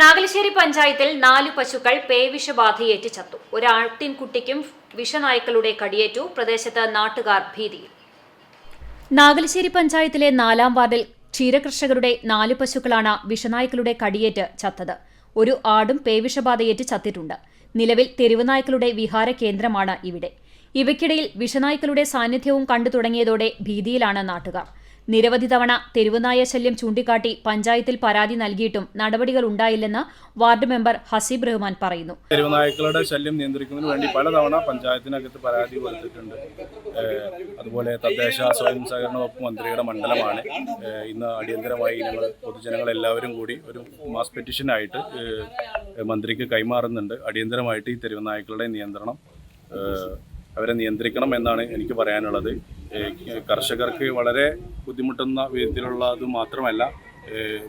നാഗലശ്ശേരി പഞ്ചായത്തിൽ നാല് പശുക്കൾ പേവിഷബാധയേറ്റ് ചത്തു ഒരാട്ടിൻകുട്ടിക്കും വിഷനായ്ക്കളുടെ കടിയേറ്റു പ്രദേശത്ത് നാട്ടുകാർ ഭീതിയിൽ. നാഗലശ്ശേരി പഞ്ചായത്തിലെ നാലാം വാർഡിൽ ക്ഷീരകർഷകരുടെ നാല് പശുക്കളാണ് വിഷനായ്ക്കളുടെ കടിയേറ്റ് ചത്തത്. ഒരു ആടും പേവിഷബാധയേറ്റ് ചത്തിട്ടുണ്ട്. നിലവിൽ തെരുവുനായ്ക്കളുടെ വിഹാര കേന്ദ്രമാണ് ഇവിടെ. ഇവയ്ക്കിടയിൽ വിഷനായ്ക്കളുടെ സാന്നിധ്യവും കണ്ടു തുടങ്ങിയതോടെ ഭീതിയിലാണ് നാട്ടുകാർ. നിരവധി തവണ തെരുവുനായ ശല്യം ചൂണ്ടിക്കാട്ടി പഞ്ചായത്തിൽ പരാതി നൽകിയിട്ടും നടപടികൾ ഉണ്ടായില്ലെന്ന് വാർഡ് മെമ്പർ ഹസീബ് റഹ്മാൻ പറയുന്നു. തെരുവുനായ്ക്കളുടെ ശല്യം നിയന്ത്രിക്കുന്നതിന് വേണ്ടി പലതവണ പഞ്ചായത്തിനകത്ത് പരാതി കൊടുത്തിട്ടുണ്ട്. അതുപോലെ തദ്ദേശ സ്വയം സഹകരണ വകുപ്പ് മന്ത്രിയുടെ മണ്ഡലമാണ്. ഇന്ന് അടിയന്തരമായി ഞങ്ങൾ പൊതുജനങ്ങൾ എല്ലാവരും കൂടി ഒരു മാസ് പെറ്റീഷനായിട്ട് മന്ത്രിക്ക് കൈമാറുന്നുണ്ട്. അടിയന്തരമായിട്ട് ഈ തെരുവുനായ്ക്കളുടെ നിയന്ത്രണം അവരെ നിയന്ത്രിക്കണം എന്നാണ് എനിക്ക് പറയാനുള്ളത്. കർഷകർക്ക് വളരെ ബുദ്ധിമുട്ടുന്ന വിധത്തിലുള്ളത് മാത്രമല്ല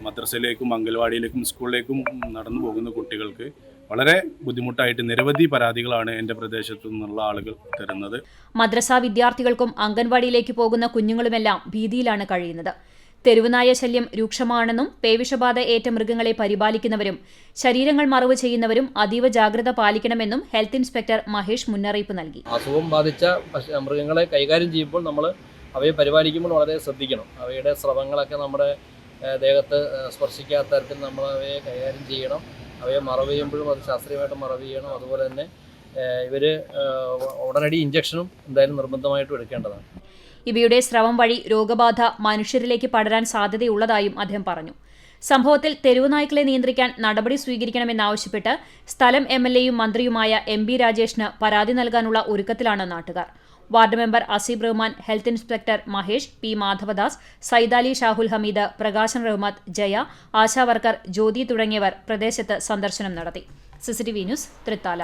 മദ്രസയിലേക്കും അംഗൻവാടിയിലേക്കും സ്കൂളിലേക്കും നടന്നു പോകുന്ന കുട്ടികൾക്ക് വളരെ ബുദ്ധിമുട്ടായിട്ട് നിരവധി പരാതികളാണ് എന്റെ പ്രദേശത്തു നിന്നുള്ള ആളുകൾ തരുന്നത്. മദ്രസ വിദ്യാർത്ഥികൾക്കും അംഗൻവാടിയിലേക്ക് പോകുന്ന കുഞ്ഞുങ്ങളുമെല്ലാം ഭീതിയിലാണ് കഴിയുന്നത്. തെരുവുനായ ശല്യം രൂക്ഷമാണെന്നും പേവിഷബാധ ഏറ്റ മൃഗങ്ങളെ പരിപാലിക്കുന്നവരും ശരീരങ്ങൾ മറവ് ചെയ്യുന്നവരും അതീവ ജാഗ്രത പാലിക്കണമെന്നും ഹെൽത്ത് ഇൻസ്പെക്ടർ മഹേഷ് മുന്നറിയിപ്പ് നൽകി. അസുഖം ബാധിച്ച മൃഗങ്ങളെ കൈകാര്യം ചെയ്യുമ്പോൾ നമ്മൾ അവയെ പരിപാലിക്കുമ്പോൾ വളരെ ശ്രദ്ധിക്കണം. അവയുടെ സ്രവങ്ങളൊക്കെ നമ്മുടെ ദേഹത്ത് സ്പർശിക്കാത്ത തരത്തിൽ നമ്മൾ അവയെ കൈകാര്യം ചെയ്യണം. അവയെ മറവ് ചെയ്യുമ്പോഴും അത് ശാസ്ത്രീയമായിട്ട് മറവ് ചെയ്യണം. അതുപോലെ തന്നെ ഇവർ ഉടനടി ഇഞ്ചക്ഷനും എന്തായാലും നിർബന്ധമായിട്ടും എടുക്കേണ്ടതാണ്. ഇവയുടെ സ്രവം വഴി രോഗബാധ മനുഷ്യരിലേക്ക് പടരാൻ സാധ്യതയുള്ളതായും അദ്ദേഹം പറഞ്ഞു. സംഭവത്തിൽ തെരുവുനായ്ക്കളെ നിയന്ത്രിക്കാൻ നടപടി സ്വീകരിക്കണമെന്നാവശ്യപ്പെട്ട് സ്ഥലം എം എൽ എയും മന്ത്രിയുമായ എം ബി രാജേഷിന് പരാതി നൽകാനുള്ള ഒരുക്കത്തിലാണ് നാട്ടുകാർ. Ward member Aseeb Rahman health inspector Mahesh P Madhavadas Saidali Shahul Hameed Prakashan Rahmath Jaya ASHA worker Jyothi തുടങ്ങിയവർ പ്രദേശത്ത് സന്ദർശനം നടത്തി. CCTV news Thrithala.